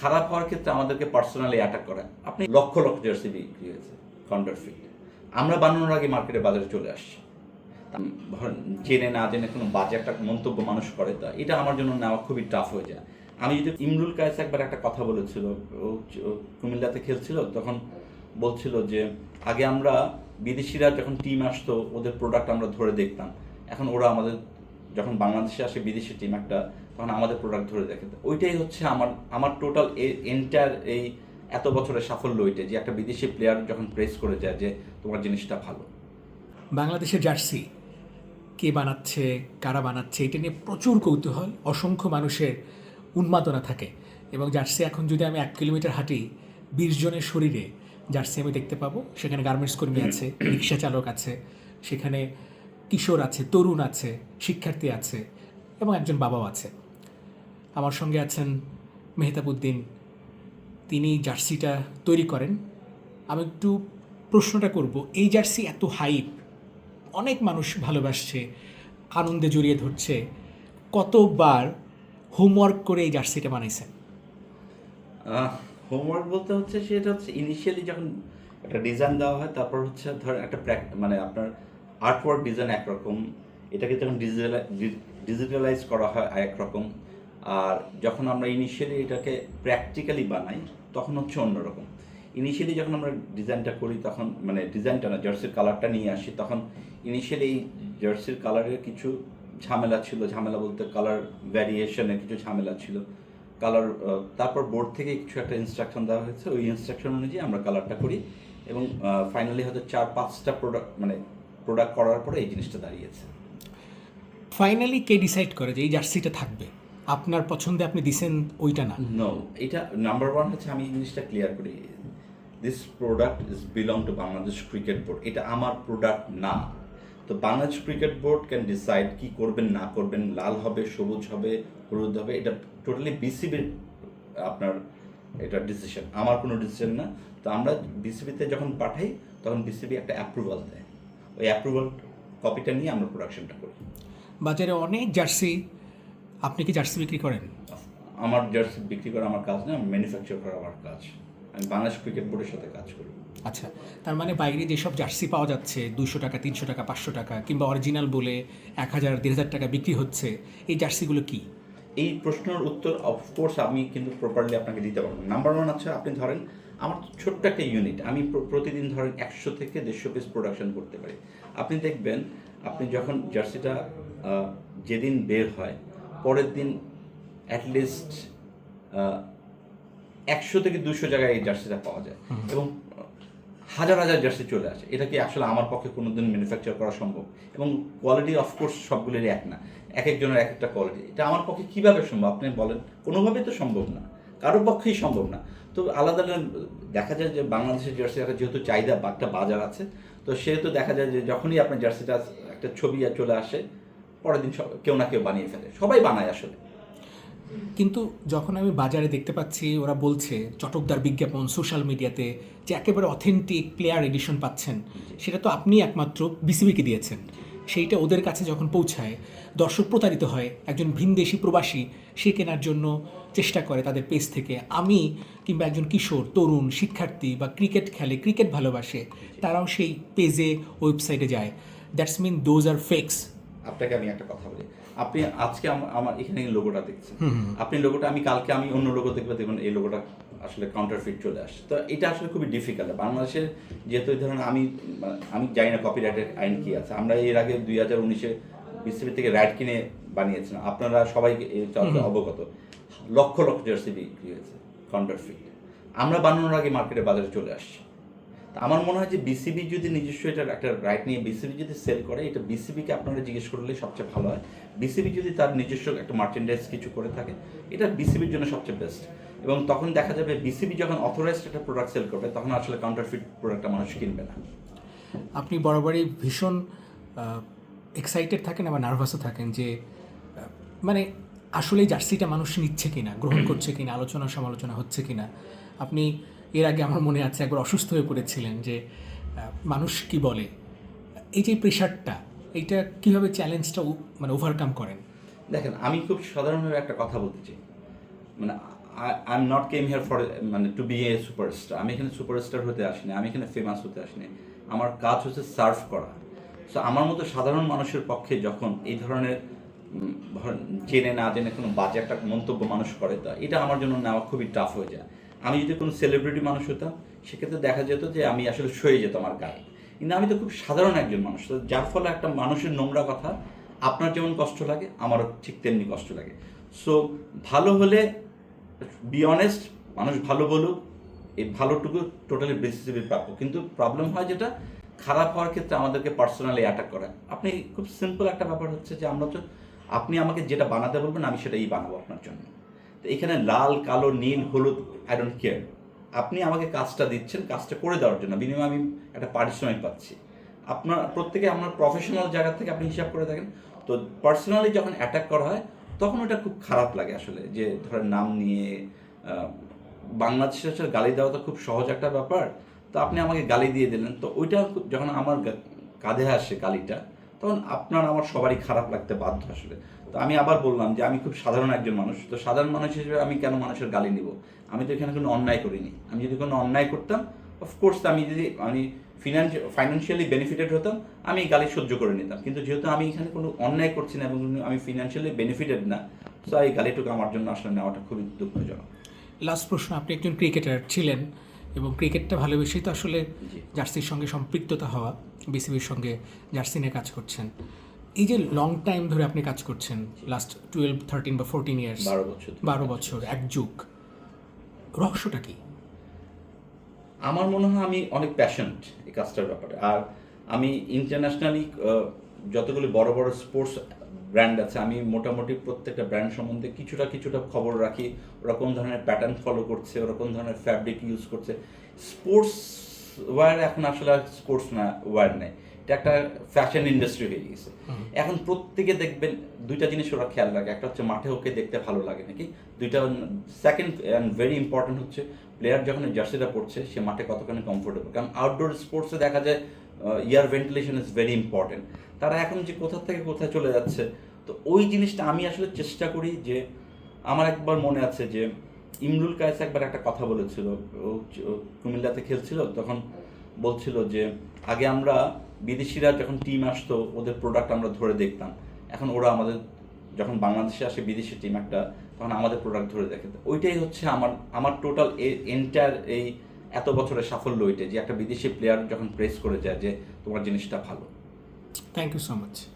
খারাপ হওয়ার ক্ষেত্রে আমাদেরকে পার্সোনালি অ্যাটাক করে আপনি লক্ষ লক্ষ জার্সি বিক্রি হয়েছে কাউন্টারফিট আমরা বানানোর আগে মার্কেটে বাজারে চলে আসছি। জেনে না জেনে কোনো বাজে একটা মন্তব্য মানুষ করে, তা এটা আমার জন্য নেওয়া খুবই টাফ হয়ে যায়। আমি যদি ইমরুল কায়েস একবার একটা কথা বলেছিল, ও কুমিল্লাতে খেলছিল, তখন বলছিল যে, আগে আমরা বিদেশিরা যখন টিম আসতো, ওদের প্রোডাক্ট আমরা ধরে দেখতাম। এখন ওরা আমাদের, যখন বাংলাদেশে আসে, বিদেশি টিম একটা তখন আমাদের প্রোডাক্ট ধরে দেখে ওইটাই হচ্ছে আমার আমার টোটাল এন্টার এই এত বছরের সাফল্য ওইটাই যে একটা বিদেশি প্লেয়ার যখন প্রেস করে যায় যে তোমার জিনিসটা ভালো। বাংলাদেশের জার্সি কে বানাচ্ছে কারা বানাচ্ছে এটা নিয়ে প্রচুর কৌতূহল অসংখ্য মানুষের উন্মাদনা থাকে। এবং জার্সি এখন যদি আমি এক কিলোমিটার হাঁটি বিশ জনের শরীরে জার্সি আমি দেখতে পাবো। সেখানে গার্মেন্টস কর্মী আছে রিক্সা চালক আছে সেখানে কিশোর আছে তরুণ আছে শিক্ষার্থী আছে এবং একজন বাবাও আছে। আমার সঙ্গে আছেন মেহতাবুদ্দিন। তিনি জার্সিটা তৈরি করেন। আমি একটু প্রশ্নটা করব, এই জার্সি এত হাইপ অনেক মানুষ ভালোবাসছে, আনন্দে জড়িয়ে ধরছে। কতবার হোমওয়ার্ক করে এই জার্সিটা বানাইছেন? হোমওয়ার্ক বলতে হচ্ছে সেটা হচ্ছে ইনিশিয়ালি যখন একটা ডিজাইন দেওয়া হয়, তারপর হচ্ছে ধর একটা মানে আপনার আর্টওয়ার্ক ডিজাইন একরকম, এটাকে যখন ডিজিটালাইজ করা হয় একরকম আর যখন আমরা ইনিশিয়ালি এটাকে প্র্যাকটিক্যালি বানাই, তখন হচ্ছে অন্যরকম। ইনিশিয়ালি যখন আমরা ডিজাইনটা করি, তখন মানে ডিজাইনটা না জার্সির কালারটা নিয়ে আসি, তখন ইনিশিয়ালি এই জার্সির কালারের কিছু ঝামেলা ছিল। ঝামেলা বলতে কালার ভ্যারিয়েশনের কিছু ঝামেলা ছিল। কালার তারপর বোর্ড থেকে কিছু একটা ইনস্ট্রাকশন দেওয়া হয়েছে। ওই ইনস্ট্রাকশন অনুযায়ী আমরা কালারটা করি এবং ফাইনালি হয়তো চার, পাঁচটা প্রোডাক্ট মানে প্রোডাক্ট করার পরে এই জিনিসটা দাঁড়িয়েছে। ফাইনালি কে ডিসাইড করে যে এই জার্সিটা থাকবে? আপনার পছন্দে আপনি দিছেন ওইটা না? নো এটা নাম্বার ওয়ান হচ্ছে আমি জিনিসটা ক্লিয়ার করি। This product is belong to Bangladesh cricket board এটা আমার প্রোডাক্ট না। তো Bangladesh cricket board can decide কি করবেন না করবেন লাল হবে সবুজ হবে হলুদ হবে এটা টোটালি বিসিবির আপনার এটা ডিসিশন আমার কোনো ডিসিশন না। তো আমরা বিসিবিতে যখন পাঠাই তখন বিসিবি একটা অ্যাপ্রুভাল দেয়। ওই অ্যাপ্রুভাল কপিটা নিয়ে আমরা প্রোডাকশনটা করি। বাজারে অনেক জার্সি আপনি কি জার্সি বিক্রি করেন? আমার জার্সি বিক্রি করা আমার কাজ না ম্যানুফ্যাকচার করা আমার কাজ। আমি বাংলাদেশ ক্রিকেট বোর্ডের সাথে কাজ করি। আচ্ছা তার মানে বাইরে যেসব জার্সি পাওয়া যাচ্ছে দুশো টাকা তিনশো টাকা পাঁচশো টাকা কিংবা অরিজিনাল বলে এক হাজার দেড় হাজার টাকা বিক্রি হচ্ছে এই জার্সিগুলো কি? এই প্রশ্নের উত্তর অফকোর্স আমি কিন্তু প্রপারলি আপনাকে দিতে পারব নাম্বার ওয়ান আছে আপনি ধরেন আমার ছোট্ট একটা ইউনিট আমি প্রতিদিন ধরেন একশো থেকে দেড়শো পিস প্রোডাকশন করতে পারি। আপনি দেখবেন আপনি যখন জার্সিটা যেদিন বের হয় পরের দিন অ্যাটলিস্ট একশো থেকে দুশো জায়গায় এই জার্সিটা পাওয়া যায়। এবং হাজার হাজার জার্সি চলে আসে। এটা কি আসলে আমার পক্ষে কোনো দিন ম্যানুফ্যাকচার করা সম্ভব? এবং কোয়ালিটি অফকোর্স সবগুলোরই এক না। এক একজনের এক একটা কোয়ালিটি এটা আমার পক্ষে কীভাবে সম্ভব? আপনি বলেন কোনোভাবেই তো সম্ভব না। কারোর পক্ষেই সম্ভব না। তো আলাদা আলাদা দেখা যায় যে বাংলাদেশের জার্সি একটা যেহেতু চাহিদা একটা বাজার আছে তো সেহেতু দেখা যায় যে যখনই আপনার জার্সিটা একটা ছবি চলে আসে পরের দিন সব- কেউ না কেউ বানিয়ে ফেলে। সবাই বানায় আসলে। কিন্তু যখন আমি বাজারে দেখতে পাচ্ছি ওরা বলছে চটকদার বিজ্ঞাপন সোশ্যাল মিডিয়াতে যে একেবারে অথেন্টিক প্লেয়ার এডিশন পাচ্ছেন সেটা তো আপনি একমাত্র বিসিবিকে দিয়েছেন। সেইটা ওদের কাছে যখন পৌঁছায় দর্শক প্রতারিত হয় একজন ভিনদেশি প্রবাসী সে কেনার জন্য চেষ্টা করে তাদের পেজ থেকে। আমি কিংবা একজন কিশোর তরুণ শিক্ষার্থী বা ক্রিকেট খেলে ক্রিকেট ভালোবাসে তারাও সেই পেজে ওয়েবসাইটে যায়। That's mean those are fakes আপনাকে আমি একটা কথা বলি। আপনি আজকে আম- আমার এখানে লোগোটা দেখছেন। আপনি লোগোটা আমি কালকে আমি অন্য লোগো দেখব দেখবেন এই লোগোটা আসলে কাউন্টার ফিট চলে আসে তো এটা আসলে খুবই ডিফিকাল্ট বাংলাদেশের যেহেতু এই ধরনের আমি মানে আমি জানি না কপিরাইটের আইন কি আছে। আমরা এর আগে দুই হাজার উনিশে বিসিবি থেকে রাইট কিনে বানিয়েছিলাম। আপনারা সবাই এই চর্চা অবগত। লক্ষ লক্ষ জার্সি বিক্রি হয়েছে কাউন্টার ফিট আমরা বানানোর আগে মার্কেটে বাজারে চলে আসছি। আমার মনে হয় যে বিসিবি যদি নিজস্ব এটার একটা রাইট নিয়ে বিসিবি যদি সেল করে এটা বিসিবিকে আপনারা জিজ্ঞেস করলে সবচেয়ে ভালো হয়। বিসিবি যদি তার নিজস্ব একটা মার্চেন্ডাইজ কিছু করে থাকে এটা বিসিবির জন্য সবচেয়ে বেস্ট এবং তখন দেখা যাবে বিসিবি যখন অথরাইজড একটা প্রোডাক্ট সেল করবে তখন আসলে কাউন্টারফিট প্রোডাক্টটা মানুষ কিনবে না। আপনি বরাবরই ভীষণ এক্সাইটেড থাকেন আবার নার্ভাসও থাকেন যে মানে আসলে জার্সিটা মানুষ নিচ্ছে কিনা গ্রহণ করছে কিনা আলোচনা সমালোচনা হচ্ছে কিনা। আপনি এর আগে আমার মনে আছে একবার অসুস্থ হয়ে পড়েছিলেন যে মানুষ কি বলে? এই যে প্রেশারটা এইটা কীভাবে চ্যালেঞ্জটা মানে ওভারকাম করেন? দেখেন, আমি খুব সাধারণভাবে একটা কথা বলতে চাই। মানে I am not came here for মানে টু বি এ সুপারস্টার আমি এখানে সুপারস্টার হতে আসিনি, আমি এখানে ফেমাস হতে আসিনি। আমার কাজ হচ্ছে সার্ভ করা। সো আমার মতো সাধারণ মানুষের পক্ষে যখন এই ধরনের জেনে না জেনে কোনো বাজে একটা মন্তব্য মানুষ করে, তা এটা আমার জন্য নেওয়া খুবই টাফ হয়ে যায়। আমি যদি কোনো সেলিব্রিটি মানুষ হতাম, সেক্ষেত্রে দেখা যেত যে আমি আসলে সয়ে যেত আমার গায়ে। কিন্তু আমি তো খুব সাধারণ একজন মানুষ, তো যার ফলে একটা মানুষের নোংরা কথা, আপনার যেমন কষ্ট লাগে, আমারও ঠিক তেমনি কষ্ট লাগে। সো ভালো হলে বি অনেস্ট মানুষ ভালো বলুক, এই ভালোটুকু টোটালি বেসিসিবি প্রাপ্য। কিন্তু প্রবলেম হয় যেটা, খারাপ হওয়ার ক্ষেত্রে আমাদেরকে পার্সোনালি অ্যাটাক করা। আপনি খুব সিম্পল একটা ব্যাপার হচ্ছে যে আমরা তো, আপনি আমাকে যেটা বানাতে বলবেন, আমি সেটাই বানাবো আপনার জন্য। তো এখানে লাল কালো নীল হলুদ আই ডোন্ট কেয়ার আপনি আমাকে কাজটা দিচ্ছেন কাজটা করে দেওয়ার জন্য। বিনিময়ে আমি একটা পারিশ্রমিক পাচ্ছি। আপনার প্রত্যেকে আপনার প্রফেশনাল জায়গা থেকে আপনি হিসাব করে থাকেন তো পার্সোনালি যখন অ্যাটাক করা হয় তখন ওটা খুব খারাপ লাগে আসলে। যে ধরেন নাম নিয়ে আহ, বাংলাদেশে আসলে গালি দেওয়া তো খুব সহজ একটা ব্যাপার। তো আপনি আমাকে গালি দিয়ে দিলেন। তো ওইটা যখন আমার কাঁধে আসে গালিটা তখন আপনার আমার সবারই খারাপ লাগতে বাধ্য আসলে। তো আমি আবার বললাম যে, আমি খুব সাধারণ একজন মানুষ, তো সাধারণ মানুষ হিসেবে আমি কেন মানুষের গালি নিব? আমি তো এখানে কোনো অন্যায় করিনি। আমি যদি কোনো অন্যায় করতাম অফকোর্স আমি যদি, আমি ফিনান্সিয়াল ফাইন্যান্সিয়ালি বেনিফিটেড হতাম, আমি গালি সহ্য করে নিতাম। কিন্তু যেহেতু আমি এখানে কোনো অন্যায় করছি না এবং আমি ফিনান্সিয়ালি বেনিফিটেড না তো এই গালিটুকু আমার জন্য আসলে নেওয়াটা খুবই দুঃখজনক। লাস্ট প্রশ্ন, আপনি একজন ক্রিকেটার ছিলেন। এবং ক্রিকেটটা ভালোবেসেই তো আসলে জার্সির সঙ্গে সম্পৃক্ততা হওয়া বিসিবির সঙ্গে জার্সি নিয়ে কাজ করছেন। এই যে লং টাইম ধরে আপনি কাজ করছেন লাস্ট টুয়েলভ থার্টিন বা ফোরটিন ইয়ার্স বারো বছর বারো বছর এক যুগ রহস্যটা কি? আমার মনে হয় আমি অনেক প্যাশনেট এই কাজটার ব্যাপারে। আর আমি ইন্টারন্যাশনালি যতগুলি বড় বড় স্পোর্টস ব্র্যান্ড আছে। আমি মোটামুটি প্রত্যেকটা ব্র্যান্ড সম্বন্ধে কিছুটা কিছুটা খবর রাখি। ওরকম কোন ধরনের প্যাটার্ন ফলো করছে ওরা কোন ধরনের ফ্যাব্রিক ইউজ করছে। স্পোর্টস ওয়্যার এখন আসলে স্পোর্টস না ওয়্যার নেই। এটা একটা ফ্যাশন ইন্ডাস্ট্রি হয়ে গেছে এখন প্রত্যেকে দেখবেন দুইটা জিনিস ওরা খেয়াল রাখে। একটা হচ্ছে মাঠে ওকে দেখতে ভালো লাগে নাকি? দুইটা সেকেন্ড অ্যান্ড ভেরি ইম্পর্টেন্ট হচ্ছে প্লেয়ার যখন জার্সিটা পড়ছে সে মাঠে কতখানি কমফোর্টেবল কারণ আউটডোর স্পোর্টসে দেখা যায় air ventilation is very important তারা এখন যে কোথা থেকে কোথায় চলে যাচ্ছে, তো ওই জিনিসটা আমি আসলে চেষ্টা করি যে, আমার একবার মনে আছে যে, ইমরুল কায়েস একবার একটা কথা বলেছিল কুমিল্লাতে খেলছিল, তখন বলছিল যে, আগে আমরা বিদেশিরা যখন টিম আসতো, ওদের প্রোডাক্ট আমরা ধরে দেখতাম। এখন ওরা আমাদের, যখন বাংলাদেশে আসে বিদেশি টিম একটা, তখন আমাদের প্রোডাক্ট ধরে দেখে। ওইটাই হচ্ছে আমার আমার টোটাল এন্টার এই এত বছরের সাফল্য ওইটাই যে, একটা বিদেশি প্লেয়ার যখন প্রেস করে যায় যে, তোমার জিনিসটা ভালো। Thank you so much.